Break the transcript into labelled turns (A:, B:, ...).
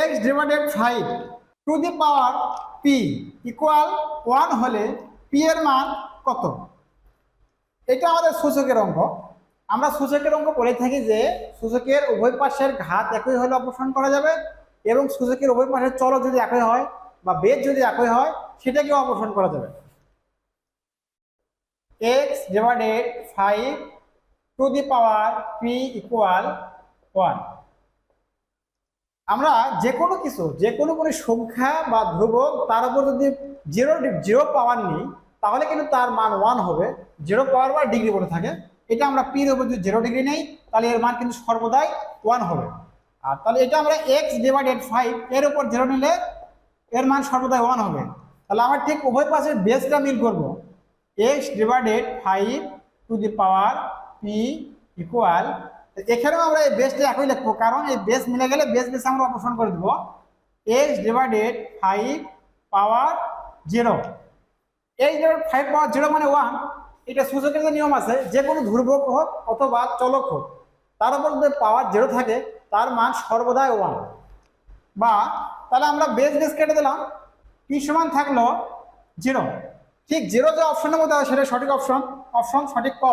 A: X divided five to the power p equal one হলে P এর মান কত? এটা আমাদের সূচকের অঙ্ক। আমরা সূচকের অঙ্ক বলে থাকি যে সূচকের উভয় পাশের ঘাত একই হলে অপসারণ করা যাবে এবং সূচকের উভয় পাশের চলক যদি একই হয় বা বেদ যদি একই হয়, সেটাকেও অপসারণ করা যাবে। X divided five to the power p equal one আমরা যে কোনো কিছু যে কোনো কোনো সংখ্যা বা ধ্রুবক, তার উপর যদি জিরো জিরো পাওয়ার নিই, তাহলে কিন্তু তার মান ওয়ান হবে। জিরো পাওয়ার বা ডিগ্রি বলে থাকে। এটা আমরা পির উপর যদি জিরো ডিগ্রি নেই, তাহলে এর মান কিন্তু সর্বদাই ওয়ান হবে। আর তাহলে এটা আমরা এক্স ডিভাইডেড ফাইভ এর উপর জিরো নিলে এর মান সর্বদাই ওয়ান হবে। তাহলে আমরা ঠিক উভয় পাশের বেসটা মিল করব। X divided five to the power p equal এখানেও আমরা এই বেসটা একই লিখব, কারণ এই বেস মিলে গেলে বেস বেস আমরা অপসারণ করে দেবো। X divided five power zero এই যে ফাইভ পাওয়ার জিরো মানে ওয়ান এটা সূচকের যে নিয়ম আছে, যে কোনো ধ্রুবক হোক অথবা চলক হোক, তার উপর যদি পাওয়ার জিরো থাকে, তার মান সর্বদাই ওয়ান বা তাহলে আমরা বেস বেস কেটে দিলাম পি সমান থাকল জিরো ঠিক জিরো যে অপশনের মধ্যে সেটা সঠিক অপশন অপশন সঠিক ক।